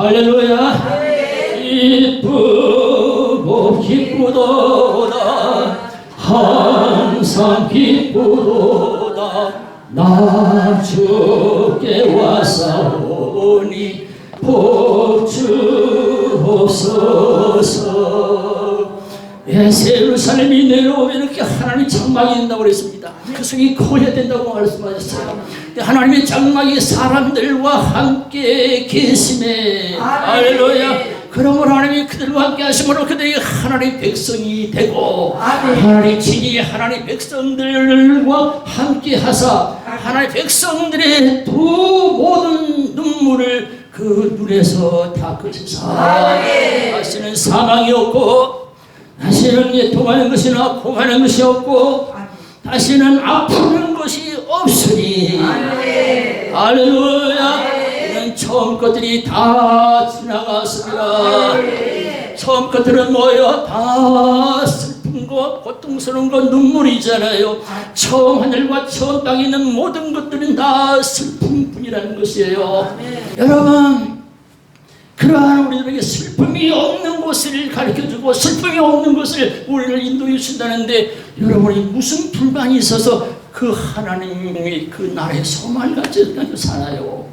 할렐루야 기쁘고 기쁘도다 항상 기쁘도다 나 주께 와사오니 복 주옵소서 예, 예루살렘이 내려오면 이렇게 하나님 장막이 된다고 그랬습니다. 그 성이 커야 된다고 말씀하셨어요. 하나님의 장막이 사람들과 함께 계심에. 할렐루야. 그러므로 하나님이 그들과 함께 하심으로 그들이 하나님 백성이 되고 하나님 친히 하나님 백성들과 함께 하사 하나님 백성들의 두 모든 눈물을 그 눈에서 닦으시사 다시는 사망이 없고 다시는 예통하는 것이나 공하는 것이 없고 다시는 아프는 것이 없으니 할렐루야. 이런 처음 것들이 다 지나갔습니다. 처음 것들은 뭐예요? 다 슬픈 것, 고통스러운 것, 눈물이잖아요. 처음 하늘과 처음 땅에 있는 모든 것들은 다 슬픈 뿐이라는 것이에요. 여러분 그러한 우리들에게 슬픔이 없는 곳을 가르쳐주고 슬픔이 없는 것을 우리를 인도해 주신다는데 여러분이 무슨 불만이 있어서 그 하나님의 그 나라의 소망을 가지고 살아요.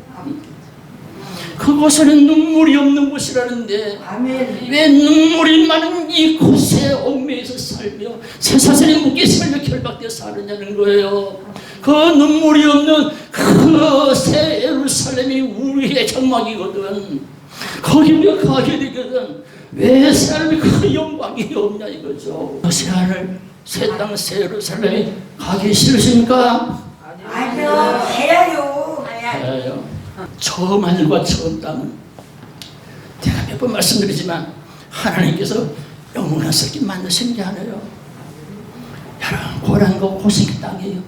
그곳에는 눈물이 없는 곳이라는데 아멘. 왜 눈물이 많은 이 곳에 얽매여서 살며 세사슬에 묶여 살며 결박되어 사느냐는 거예요. 그 눈물이 없는 그새 예루살렘이 우리의 장막이거든. 거기 우리가 가게 되거든. 왜 사람이 그 영광이 없냐 이거죠. 새 하늘, 새 땅, 새 예루살렘이 가기 싫으십니까? 아니요. 해야요. 해요. 처음 하늘과 처음 땅은 제가 몇 번 말씀드리지만 하나님께서 영원한 썩기 만드신 게 아니에요. 여러분 고난과 고생의 땅이에요.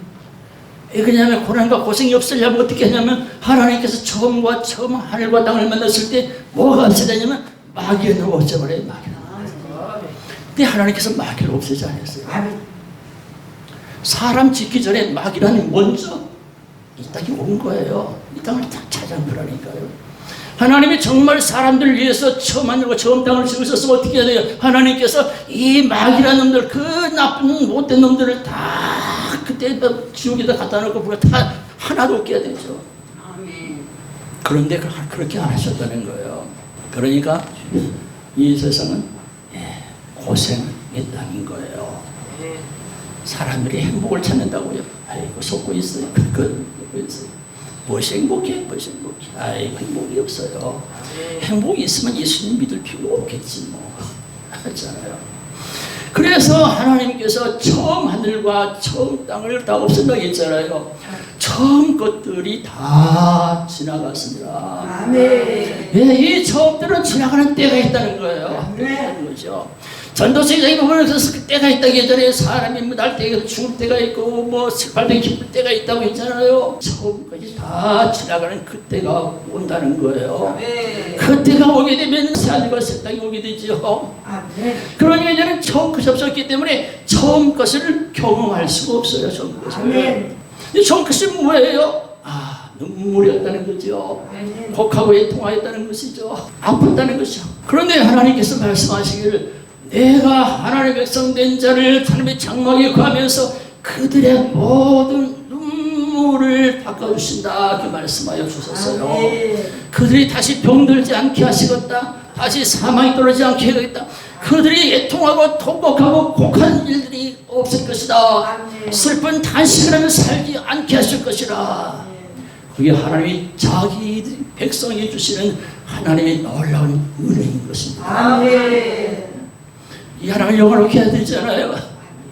왜 그러냐면 고난과 고생이 없으려면 어떻게 하냐면 하나님께서 처음과 처음 하늘과 땅을 만났을 때 뭐가 없어졌냐면 마귀를 없애버려요. 마귀를. 근데 하나님께서 마귀를 없애지 않았어요. 사람 짓기 전에 마귀라니 먼저 이 땅에 온 거예요. 이 땅을 다 찾아온 거라니까요. 하나님이 정말 사람들을 위해서 처음 하늘과 처음 땅을 지으셨으면 어떻게 해야 돼요? 하나님께서 이 마귀라는 놈들, 그 나쁜 못된 놈들을 다 그때 지옥에다 갖다 놓고 우리가 다 하나도 없게 해야 되죠. 그런데 그- 그렇게 안 하셨다는 거예요. 그러니까 이 세상은 예, 고생의 땅인 거예요. 사람들이 행복을 찾는다고요. 아이고 속고 있어요. 속고 있어요. 무엇이 행복해? 무엇이 행복해? 아이고 행복이 없어요. 행복이 있으면 예수님 믿을 필요 없겠지 뭐. 하잖아요. 그래서 하나님께서 처음 하늘과 처음 땅을 다 없앤다고 했잖아요. 처음 것들이 다 지나갔습니다. 아멘. 예, 이 처음들은 지나가는 때가 있다는 거예요. 그런 거죠. 전도서에 보면 그 때가 있다고 했잖아요. 사람이 뭐날 때가 죽을 때가 있고 뭐때 기쁠 때가 있다고 했잖아요. 처음까지 다 지나가는 그때가 온다는 거예요. 그때가 오게 되면 새하늘과 새 땅이 오게 되죠. 아멘. 그러니 이제는 처음 것이 없었기 때문에 처음 것을 경험할 수가 없어요. 처음 것을. 아멘. 이 처음 것이 뭐예요? 아 눈물이었다는 거죠. 아멘. 복하고의 통하였다는 것이죠. 아팠다는 것이죠. 그런데 하나님께서 말씀하시기를 내가 하나님의 백성 된 자를 하나님의 장막에 구하면서 그들의 모든 눈물을 닦아주신다 이렇게 말씀하여 주셨어요. 아멘. 그들이 다시 병들지 않게 하시겠다. 다시 사망이 떨어지지 않게 하겠다. 그들이 애통하고 통곡하고 곡한 일들이 없을 것이다. 아멘. 슬픈 단식을 하며 살지 않게 하실 것이라. 그게 하나님이 자기 백성에 주시는 하나님의 놀라운 은혜인 것입니다. 아멘. 이 하나님을 영원하게 해야 되잖아요.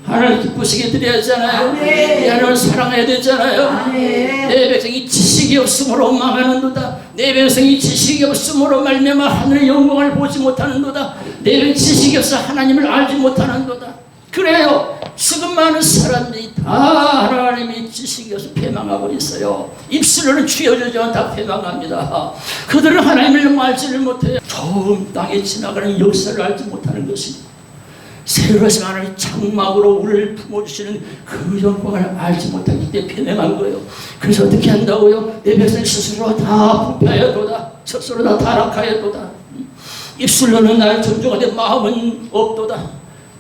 하나님을 기쁘시게 드려야 하잖아요. 아멘. 이 하나님을 사랑해야 되잖아요. 아멘. 내 백성이 지식이 없으므로 망하는도다. 내 백성이 지식이 없으므로 말미암아 하늘의 영광을 보지 못하는도다. 내 백성 지식이 없어 하나님을 알지 못하는도다. 그래요. 지금 많은 사람들이 다 하나님의 지식이 없어 패망하고 있어요. 입술로는 쥐어주지만 다 패망합니다. 그들은 하나님을 알지를 못해요. 좋은 땅에 지나가는 역사를 알지 못하는 것입니다. 하나님 장막으로 우리를 품어주시는 그 영광을 알지 못하기 때문에 편행한 거예요. 그래서 어떻게 한다고요? 내 백성 스스로 다 부패하여도다. 스스로 다 타락하여도다. 입술로는 나를 존중하되 마음은 없도다.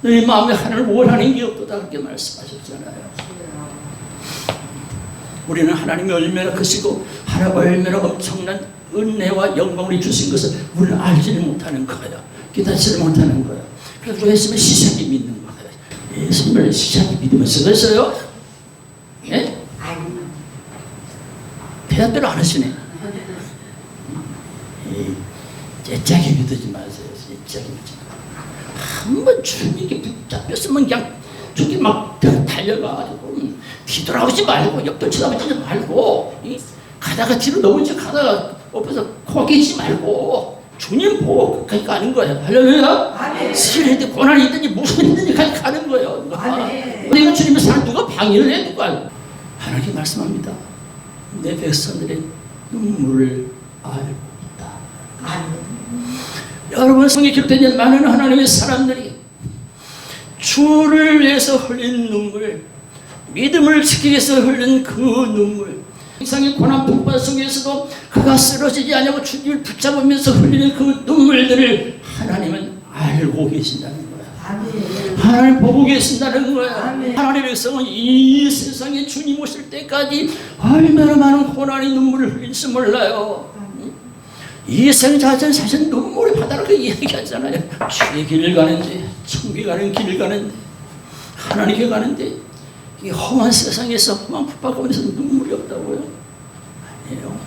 너희 마음에 하나님을 원하는 게 없도다. 그렇게 말씀하셨잖아요. 우리는 하나님의 얼마나 크시고 하나님의 얼마나 엄청난 은혜와 영광을 주신 것을 우리는 알지를 못하는 거예요. 깨닫지를 못하는 거예요. 그래서 우리가 예수님을 시작이 믿는 거예요. 예수님을 시작이 믿으면 쓰겠어요? 예? 대답대로 안 하시네. 째짝이 믿지 마세요. 째짝이 믿지 마. 한번 주님께 붙잡혔으면 그냥 저기 막 달려가지고 음, 뒤돌아오지 말고 옆돌 쳐다보지 말고 이, 가다가 뒤로 넘어지 가다가 옆에서 코끼지 말고 주님 보고 끝까지 가는 거예요. 할렐루야. 아멘. 시련이든 고난이 있든지 무슨 같이 가는 거예요. 아멘. 내가 주님의 사랑 누가 방해를 해 누가 하나님 말씀합니다. 내 백성들의 눈물을 알고 있다. 아멘. 여러분 성에 기록된 많은 하나님의 사람들이 주를 위해서 흘린 눈물, 믿음을 지키기 위해서 흘린 그 눈물, 이상의 고난 풍파 속에서도 그가 쓰러지지 않고 주님을 붙잡으면서 흘리는 그 눈물들을 하나님은 알고 계신다는 거야. 아멘. 하나님 보고 계신다는 거야. 아멘. 하나님의 백성은 이 세상에 주님 오실 때까지 얼마나 많은 고난의 눈물을 흘릴지 몰라요. 이 세상 자체는 사실 눈물의 바다라고 이야기하잖아요. 죄의 길을 가는데, 천국에 가는 길을 가는데, 하나님께 가는데, 이 험한 세상에서 험한 가운데서 눈물이 없다고요? 아니에요.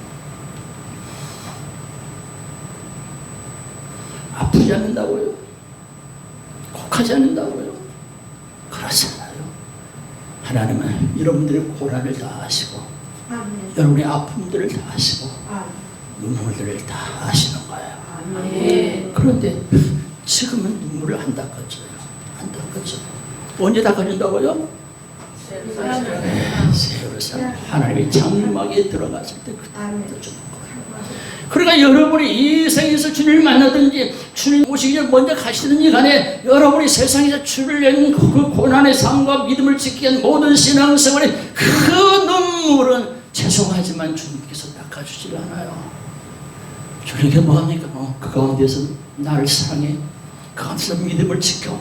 아프지 않는다고요? 곡하지 않는다고요? 그렇지 않아요. 하나님은 여러분들의 고난을 다 아시고, 아멘. 여러분의 아픔들을 다 아시고, 아멘. 눈물들을 다 아시는 거예요. 아멘. 그런데 지금은 눈물을 안 닦아줘요. 안 닦아줘. 언제 닦아준다고요? 네, 세월을 살 하나님의 장막에 들어갔을 때 그때 아멘. 주는 거예요. 그러니까 여러분이 이 생에서 주님을 만나든지 주님 오시기 전 먼저 가시든지 간에 여러분이 세상에서 주를 위한 그 고난의 삶과 믿음을 지키기 위한 모든 신앙생활의 그 눈물은 죄송하지만 주님께서 닦아주질 않아요. 주님께 뭐합니까? 어, 그 가운데서 나를 사랑해. 그 가운데서 믿음을 지켜.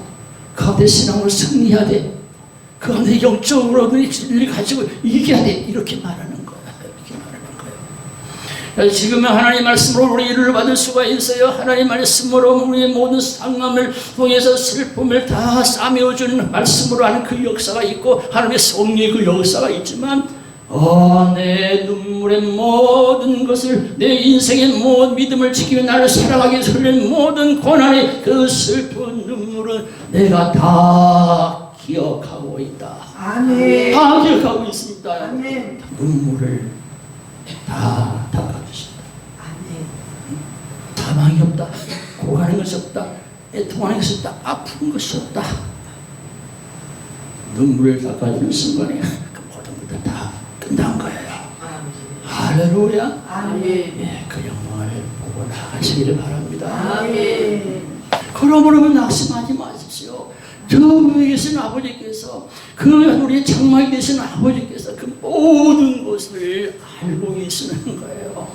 그 가운데 신앙으로 돼. 그 가운데 영적으로 의 진리 가지고 이겨야 돼. 이렇게 말하는 거야. 이렇게 말하는 거예요. 지금은 하나님 말씀으로 우리 일을 받을 수가 있어요. 하나님 말씀으로 우리의 모든 상함을 통해서 슬픔을 다 싸매어주는 말씀으로 하는 그 역사가 있고 하나님의 성리의 그 역사가 있지만 어, 내 눈물의 모든 것을 내 인생의 모든 믿음을 지키며 나를 위해서 흘린 모든 고난의 그 슬픈 눈물은 내가 다 기억하고 있다. 아멘. 다 기억하고 있습니다. 아멘. 눈물을 다 닦아주신다. 아멘. 사망이 없다. 고가는 것이 없다. 애통하는 것이 없다. 아픈 것이 없다. 눈물을 닦아주는 순간에 그 모든 것들 다 끝난 거예요. 할렐루야. 아멘. 예, 그 영광을 보고 나가시기를 바랍니다. 아멘. 그러므로 낙심하지 마십시오. 저 위에 계신 아버지께서 그 우리 장막이 되신 아버지께서 그 모든 것을 알고 계시는 거예요.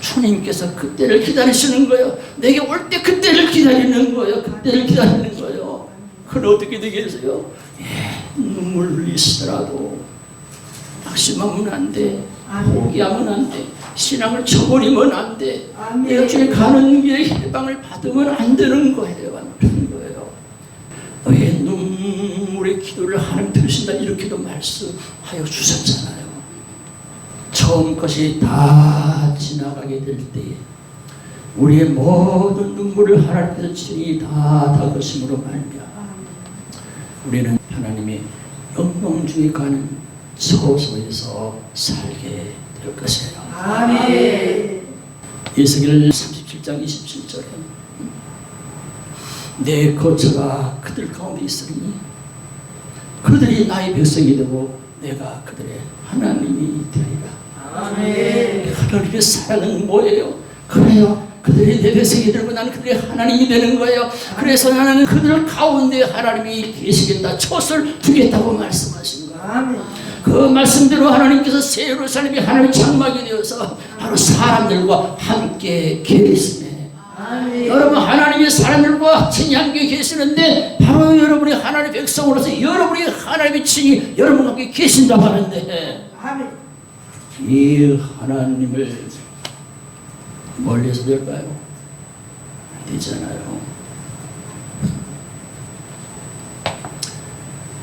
주님께서 그때를 기다리시는 거예요. 내게 올 때 그때를 기다리는 거예요. 그때를 기다리는 거예요. 그럼 어떻게 되겠어요? 예, 눈물 흘리시더라도 낙심하면 안 돼. 포기하면 안 돼. 신앙을 쳐버리면 안 돼. 내가 주의 가는 길에 해방을 받으면 안 되는 거예요. 안 되는 거예요. 기도를 하나님 들으신다 이렇게도 말씀하여 주셨잖아요. 처음 것이 다 지나가게 될 때에 우리의 모든 눈물을 하나님께서 친히 다 닦으심으로 말미암아 우리는 하나님의 영광 중에 가는 서소에서 살게 될 것이에요. 아멘. 예수기를 37장 27절에 내 거처가 그들 가운데 있으니 그들이 나의 백성이 되고 내가 그들의 하나님이 되리라. 아멘. 하나님의 사랑은 뭐예요? 그래요. 그들이 내 백성이 되고 나는 그들의 하나님이 되는 거예요. 그래서 나는 그들 가운데 하나님이 계시겠다. 촛을 두겠다고 말씀하신 거예요. 아멘. 그 말씀대로 하나님께서 새 예루살렘이 하나님의 장막이 되어서 바로 사람들과 함께. 아멘. 여러분 하나님이 사람들과 친히 함께 계시는데 바로 여러분이 하나님의 백성으로서 여러분이 하나님의 친히 여러분과 함께 계신다고 하는데. 이 하나님을 멀리서 될까요? 안 되잖아요.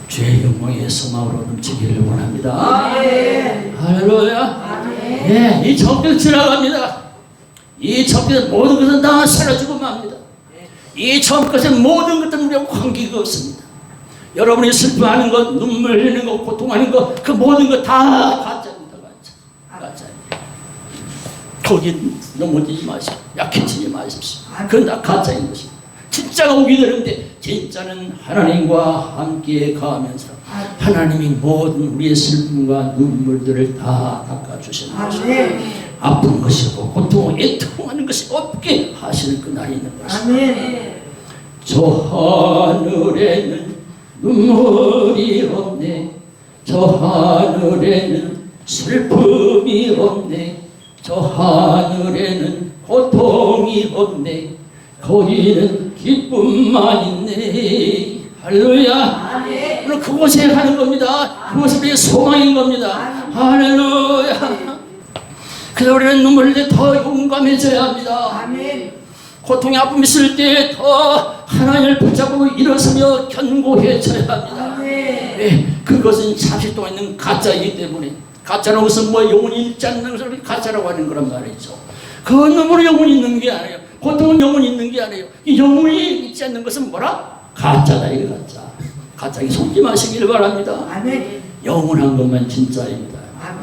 죄의 영광의 소망으로 넘치기를 원합니다. 아멘. 할렐루야. 아멘. 예, 이 적들 지나갑니다. 이 적들 모든 것은 다 사라지고 맙니다. 이 처음 것은 모든 것들은 우리하고 관계가 없습니다. 여러분이 슬퍼하는 것, 눈물 흘리는 것, 고통하는 것, 그 모든 것 다 가짜입니다. 가짜. 가짜. 거기 넘어지지 마시고 약해지지 마십시오. 그건 다 가짜인 것입니다. 진짜가 오게 되는데 진짜는 하나님과 함께 가면서 하나님이 모든 우리의 슬픔과 눈물들을 다 닦아주시는 것입니다. 아픈 것이고 고통, 애통하는 것이 없게 하시는 그날이 있는 것입니다. 저 하늘에는 눈물이 없네. 저 하늘에는 슬픔이 없네. 저 하늘에는 고통이 없네. 거기는 기쁨만 있네. 할렐루야. 아멘. 오늘 그곳에 가는 겁니다. 우리의 소망인 겁니다. 할렐루야 그래서 우리는 눈물 흘릴 때더 용감해져야 합니다 아멘. 고통이 아픔이 있을 때 더 하나님을 붙잡고 일어서며 견고해져야 합니다. 아멘. 예, 그것은 잠시 동안 있는 가짜이기 때문에 가짜라는 것은 뭐 영혼이 있지 않는 것을 가짜라고 하는 거란 말이죠. 그 눈물은 영혼이 있는 게 아니에요. 고통은 영혼이 있는 게 아니에요. 이 영혼이 있지 않는 것은 뭐라? 가짜다 이거 가짜. 가짜에 속지 마시기를 바랍니다. 아멘. 영원한 것만 진짜입니다.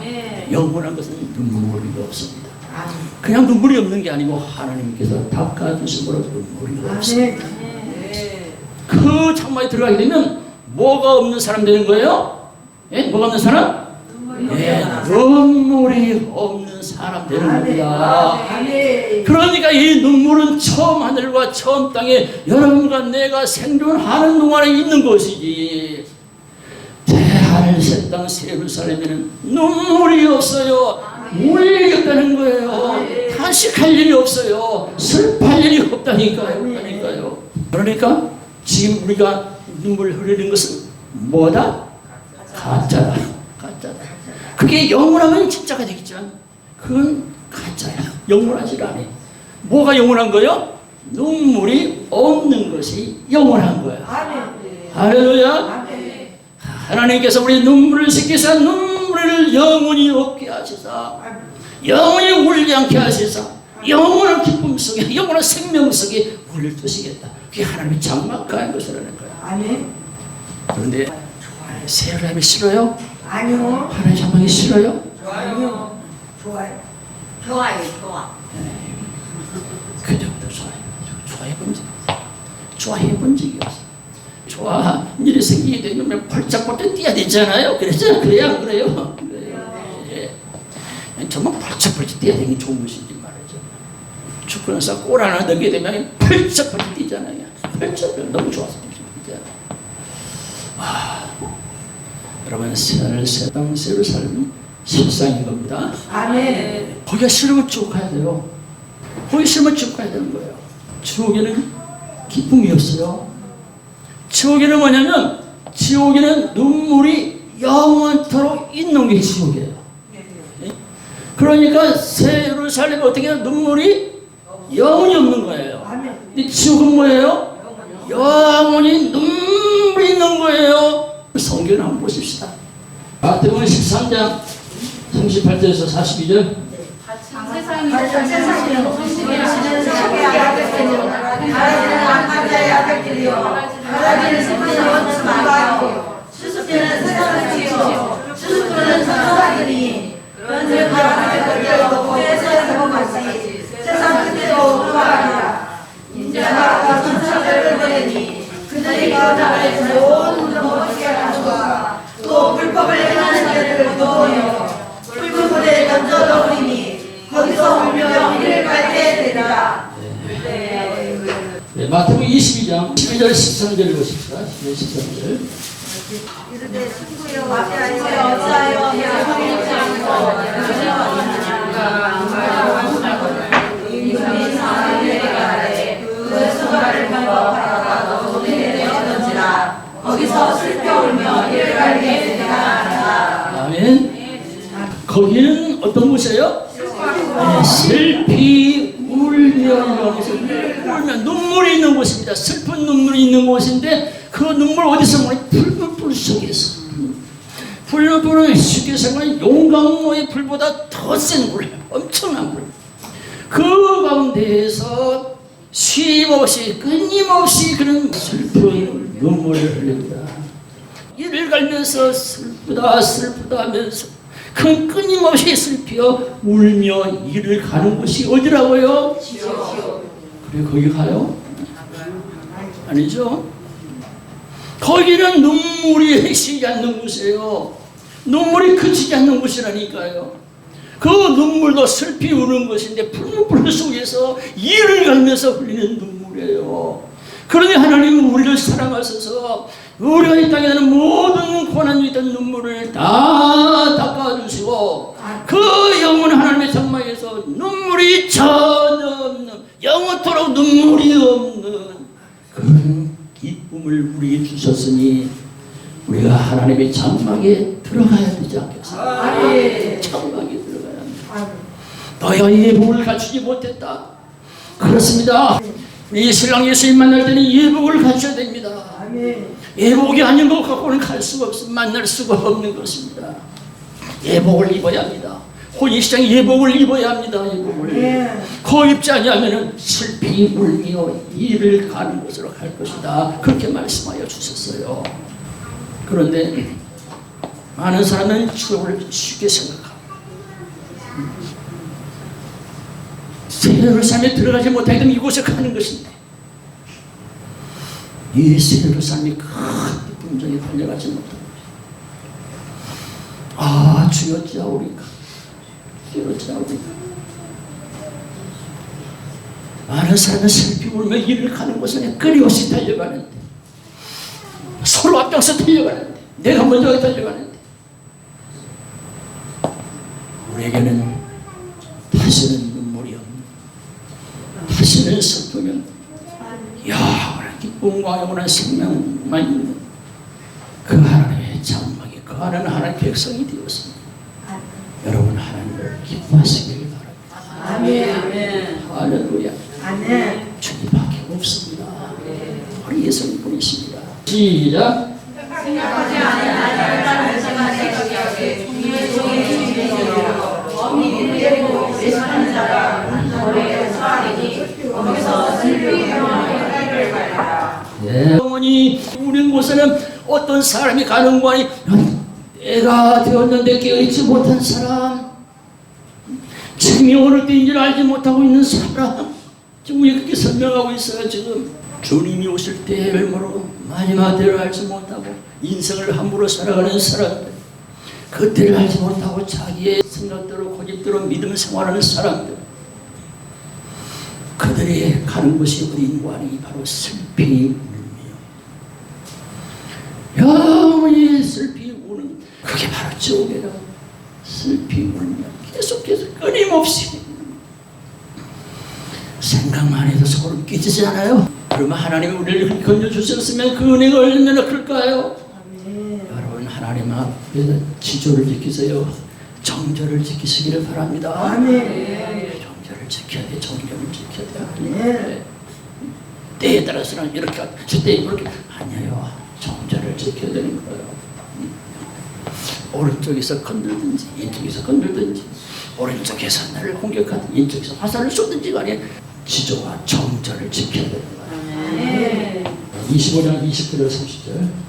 아멘. 영원한 것은 눈물이 없습니다. 아멘. 그냥 눈물이 없는 게 아니고 하나님께서 닦아주심으로 눈물이 없습니다. 아멘. 그 장막에 들어가게 되면 뭐가 없는 사람 되는 거예요? 예? 뭐가 없는 사람? 예, 눈물이 없는 사람 되는 겁니다. 아멘. 그러니까 이 눈물은 처음 하늘과 처음 땅에 여러분과 내가 생존하는 동안에 있는 것이지. 대하늘 새땅 세루살렘에는 눈물이 없어요. 울이 없다는 거예요. 탄식할 일이 없어요. 슬퍼할 일이 없다니까요. 그러니까요. 그러니까 지금 우리가 눈물 흘리는 것은 뭐다? 가짜다. 가짜다. 그게 영원하면 진짜가 되겠지만 그건 가짜야. 영원하지 않아. 뭐가 영원한 거요? 눈물이 없는 것이 영원한 거야. 할렐루야. 하나님께서 우리 눈물을 씻기사 눈물을 영원히 없게 하시사 영원히 울지 않게 하시사 영원한 기쁨 속에 영원한 생명 속에 우리를 두시겠다. 그게 하나님의 장막한 것이라는 거야. 아멘. 그런데 세월함이 싫어요? 아니요. 하나님 장막이 싫어요? 아니요. 좋아요. 좋아요, 좋아. 그 정도 좋아해. 좋아해 본 적이 없어. 좋아해 본 적이 없어. 좋아 일이 생기게 되면 펄쩍펄쩍 뛰어야 되잖아요. 그래서 그래야 안 그래요. 그래요. 예. 정말 펄쩍펄쩍 뛰어야 되는 게 좋은 것이지 말이죠. 축구는 싸골 하나 넣게 되면 펄쩍펄쩍 뛰잖아요. 펄쩍 너무 좋아서 뛰잖아. 아, 여러분 새하늘 새땅 새로 살면 실상인 겁니다. 아멘. 거기가 싫으면 쭉 가야 돼요. 거기 싫으면 쭉 가야 되는 거예요. 지옥에는 기쁨이 없어요. 지옥에는 뭐냐면 지옥에는 눈물이 영원토록 있는 게 지옥이에요. 예? 그러니까 새 예루살렘에 어떻게 해요? 눈물이 영원히 없는 거예요. 근데 지옥은 뭐예요? 영원히 눈물이 있는 거예요. 성경을 한번 보십시다. 마태복음 13장 38절에서 42절 세상이 아들들이 요. 하나님은 남자의 아들들이요. 하나님은 슬픈 원수 많고 수습되는 세상을 지어 수습되는 천사들이 그런즉 하나님의 교회에서 세고 같이 세상 끝에도 구하리라. 인자가 그 천사들을 보내니 그들이 그 나라에서 온 무엇이 하시고 또 불법을 행하는 자들을 도우며 붉은 물에 던져놓으리니 거기서 울며 이를 갈게 되리라. 네, 마태복음 22장 12절 13절 보십시다. 12절 13절. 이르되 친구여 어찌하여 어찌하여 그 거기서 슬퍼 울며 이를 내가 알아 아멘. 거기는 어떤 곳이에요? 네, 슬피 울며 울며 눈물이 있는 곳입니다. 슬픈 눈물이 있는 곳인데 그 눈물 어디서 모니 붉은 불 속에서 쉽게 생각하면 용광로의 불보다 더 센 불, 엄청난 불. 그 가운데에서 쉼없이 끊임없이 그런 슬픈 눈물을 흘립니다. 이를 갈면서 슬프다 슬프다 하면서 그 끊임없이 슬피어 울며 이를 가는 곳이 어디라고요? 그래 거기 가요? 아니죠? 거기는 눈물이 쉬지 않는 곳이에요. 눈물이 그치지 않는 곳이라니까요. 그 눈물도 슬피 우는 것인데 푸른 불 속에서 이를 갈면서 흘리는 눈물이에요. 그러니 하나님은 우리를 사랑하셔서 우리가 이 땅에 는 모든 고난이 있던 눈물을 다 닦아주시고 그 영원 하나님의 장막에서 눈물이 없는 눈물이 없는 그런 기쁨을 우리에게 주셨으니 우리가 하나님의 장막에 들어가야 되지 않겠습니까? 장막에 들어가야 합니다. 너희가 예복을 갖추지 못했다. 그렇습니다. 이 신랑 예수님 만날 때는 예복을 갖춰야 됩니다. 예복이 아닌 것 갖고는 갈 수가 없어 만날 수가 없는 것입니다. 예복을 입어야 합니다. 혼인시장 예복을 입어야 합니다. 예복을. 그 입지 아니하면 슬피 울며 이를 가는 곳으로 갈 것이다. 그렇게 말씀하여 주셨어요. 그런데 많은 사람은 추억을 쉽게 생각하고 세르살에 들어가지 못하게 이곳에 가는 것인데 이 세르살이 큰 분정에 달려가지 못하고 아 주여 짜오리까 짜오리까 많은 사람은 슬피 울며 일을 가는 곳은 끊임없이 달려가는데? 서로 앞장서 달려가는데? 내가 먼저 달려가는데? 우리에게는 다시는 눈물이 없는 다시는 슬픔이 영원한 기쁨과 영원한 생명만 있는 그 하나님의 장막이 그 하나님 백성이 되었습니다 여러분 하나님을 기뻐하시길 바랍니다. 아멘 할렐루야. 아멘. 주님밖에 없습니다. 우리 예수님 뿐이십니다. 시작. 예. 영원히 우는 곳에는 어떤 사람이 가는 거니 내가 되었는데 깨어있지 못한 사람 지금이 어느 때인 줄 알지 못하고 있는 사람 지금 왜 그렇게 설명하고 있어요 지금. 주님이 오실 때를 모르고 마지막 때를 알지 못하고 인생을 함부로 살아가는 사람들 그때를 알지 못하고 자기의 생각대로 고집대로 믿음 생활하는 사람들 그들이 가는 곳이 어디인고 하니 바로 슬피 울며 영원히 슬피 우는 그게 바로 지옥이라고 슬피 울며 계속해서 끊임없이 생각만 해도 소름 끼치지 않아요? 그러면 하나님이 우리를 건져주셨으면 그 은혜가 얼마나 클까요? 여러분 하나님 앞에서 지조를 지키세요. 정절을 지키시기를 바랍니다. 정절을 지켜야 돼 정절을 지켜야 돼. 하나님 때에 따라서는 이렇게 하고 저 때에 이렇게. 아니에요. 정절을 지켜야 되는 거예요 오른쪽에서 건들든지 왼쪽에서 건들든지 오른쪽에서 나를 공격하든 왼쪽에서 화살을 쏘든지 간에 지조와 정절을 지켜야 되는 거예요 25장 29절 30절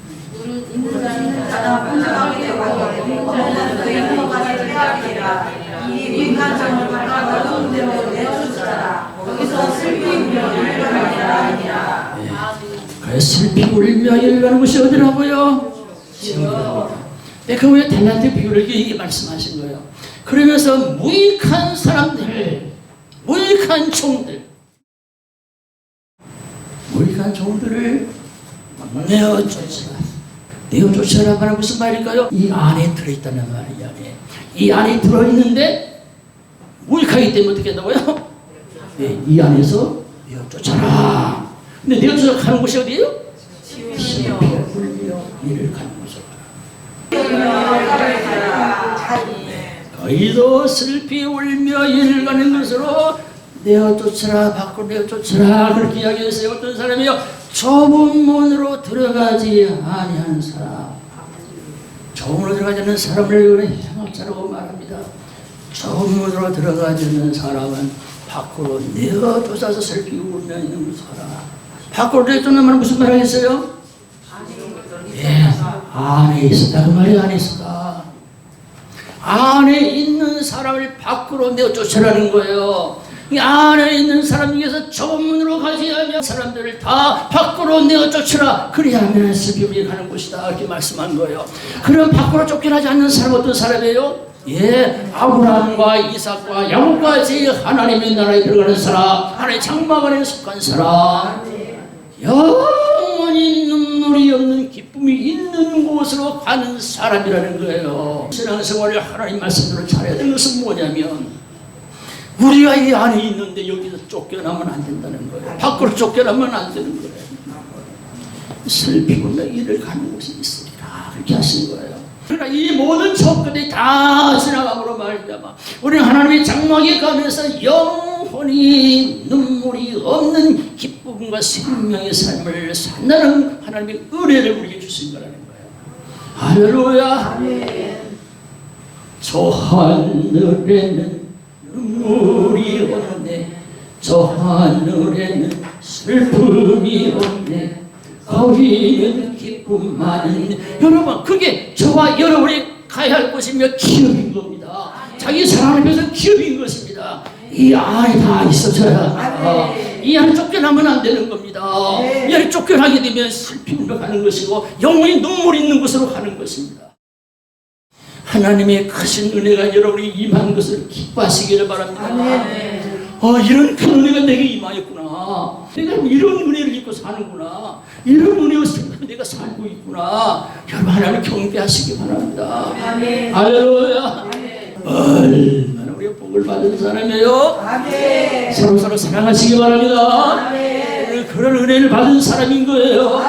있는 자가 풍성하게 되고 저는 그 인포가 되리라 이 민간정을 받아 어두운 데로 내어주시라 거기서 슬피 울며 일가는 곳이 어디라고요? 지옥이랍니다. 네, 그왜 달란트 비유를 이게 말씀하신 거예요? 그러면서 무익한 사람들, 무익한 종들, 무익한 종들을 내어쫓으라. 내어쫓으라 말은 무슨 말일까요? 이 안에 들어있다는 말이에요. 이 안에. 이 안에 들어있는데 무익하기 때문에 어떻게 한다고요? 네, 이 안에서 내어쫓아라. 근데 내어쫓아 가는 곳이 어디예요? 불며 이를 가라. 너희도 슬피 울며 이를 가는 것으로 내어 쫓으라 밖으로 내어 쫓으라. 그렇게 이야기했어요. 어떤 사람이요? 좁은 문으로 들어가지 아니하는 사람. 좁은 문으로 들어가지 않는 사람을 그래 행악자라고 말합니다. 좁은 문으로 들어가지 않는 사람은 밖으로 내어 쫓아서 슬피 울며 있는 사람. 밖으로 내쫓는 말은 무슨 말 하겠어요? 예, 안에 있었다 그 말이 안에 있었다 안에 있는 사람을 밖으로 내어 쫓으라는 거예요. 이 안에 있는 사람 중에서 좁은 문으로 가지 않는 사람들을 다 밖으로 내어 쫓으라. 그리하면 슬픔이 가는 곳이다. 이렇게 말씀한 거예요. 그럼 밖으로 쫓겨나지 않는 사람 어떤 사람이에요? 예, 아브라함과 이삭과 야곱까지 하나님의 나라에 들어가는 사람, 하나님의 장막 안에 속한 사람. 영원히 눈물이 없는 기쁨이 있는 곳으로 가는 사람이라는 거예요. 신앙생활을 하나님 말씀대로 잘해야 되는 것은 뭐냐면 우리가 이 안에 있는데 여기서 쫓겨나면 안 된다는 거예요. 밖으로 쫓겨나면 안 되는 거예요. 슬피고 이를 가는 곳이 있으리라 그렇게 하신 거예요. 그러나 이 모든 조건이 다 지나감으로 말미암아 우리는 하나님의 장막에 가면서 영 원히 눈물이 없는 기쁨과 생명의 삶을 산다는 하나님의 은혜를 우리에게 주신 거라는 거예요. 할렐루야. 저 하늘에는 눈물이 없네. 저 하늘에는 슬픔이 없네. 거기는 기쁨만 있네 여러분 그게 저와 여러분이 가야 할 곳이며 기업인 겁니다. 자기 사랑 앞에서 기업인 것입니다 이 안에 다 있어져야 이 안에 쫓겨나면 안 되는 겁니다 이 안에 쫓겨나게 되면 슬픔으로 가는 것이고 영원히 눈물 있는 곳으로 가는 것입니다 하나님의 크신 은혜가 여러분이 임한 것을 기뻐하시기를 바랍니다. 아, 이런 큰 은혜가 내게 임하였구나. 내가 이런 은혜를 입고 사는구나. 이런 은혜였으면 내가 살고 있구나. 여러분 하나님 경배하시기 바랍니다. 할렐루야. 얼마나 우리가 복을 받은 사람이에요. 서로 서로 사랑하시기 바랍니다. 그런 은혜를 받은 사람인 거예요.